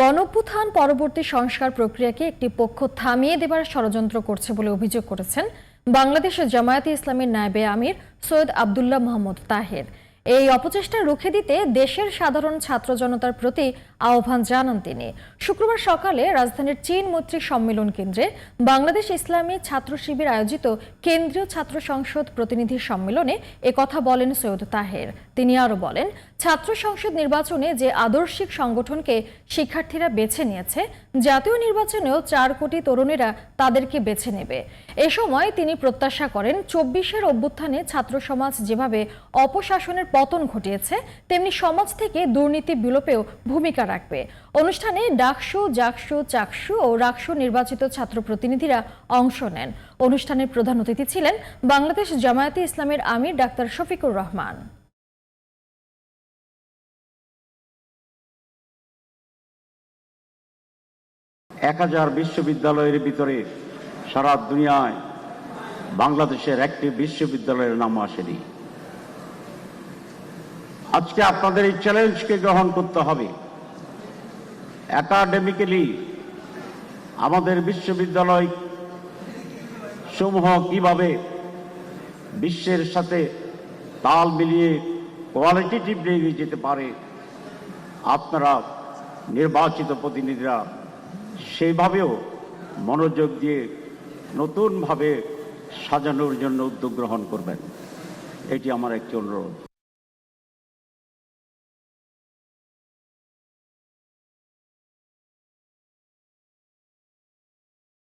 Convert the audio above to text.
গণঅভ্যুত্থান পরবর্তী সংস্কার প্রক্রিয়াকে একটি পক্ষ থামিয়ে দেবার ষড়যন্ত্র করছে বলে অভিযোগ করেছেন বাংলাদেশের জামায়াতে ইসলামের নায়েবে আমির সৈয়দ আবদুল্লাহ মোহাম্মদ তাহের। এই অপচেষ্টা রুখে দিতে দেশের সাধারণ ছাত্র জনতার প্রতি আহ্বান জানান তিনি। শুক্রবার সকালে রাজধানীর চীন মৈত্রী সম্মেলন কেন্দ্রে বাংলাদেশ ইসলামী ছাত্র শিবির আয়োজিত কেন্দ্রীয় ছাত্র সংসদ প্রতিনিধি সম্মেলনে একথা বলেন সৈয়দ তাহের। তিনি আরও বলেন, ছাত্র সংসদ নির্বাচনে যে আদর্শিক সংগঠনকে শিক্ষার্থীরা বেছে নিয়েছে, জাতীয় নির্বাচনেও চার কোটি তরুণেরা তাদেরকে বেছে নেবে। এ সময় তিনি প্রত্যাশা করেন, চব্বিশের অভ্যুত্থানে ছাত্র সমাজ যেভাবে অপশাসনের পতন ঘটিয়েছে, তেমনি সমাজ থেকে দুর্নীতি বিলোপেও ভূমিকা রাখবে। অনুষ্ঠানে ডাকসু, জাকসু, চাকসু ও রাকসু নির্বাচিত ছাত্র প্রতিনিধিরা অংশ নেন। অনুষ্ঠানের প্রধান অতিথি ছিলেন বাংলাদেশ জামায়াতে ইসলামের আমির ডাক্তার শফিকুর রহমান। এক হাজার বিশ্ববিদ্যালয়ের ভিতরে সারা দুনিয়ায় বাংলাদেশের একটি বিশ্ববিদ্যালয়ের নাম আসেনি। আজকে আপনাদের এই চ্যালেঞ্জকে গ্রহণ করতে হবে। একাডেমিক্যালি আমাদের বিশ্ববিদ্যালয় সমূহ কীভাবে বিশ্বের সাথে তাল মিলিয়ে কোয়ালিটেটিভ এগিয়ে যেতে পারে, আপনারা নির্বাচিত প্রতিনিধিরা সেইভাবেও মনোযোগ দিয়ে নতুনভাবে সাজানোর জন্য উদ্যোগ গ্রহণ করবেন। এটি আমার একটি অনুরোধ।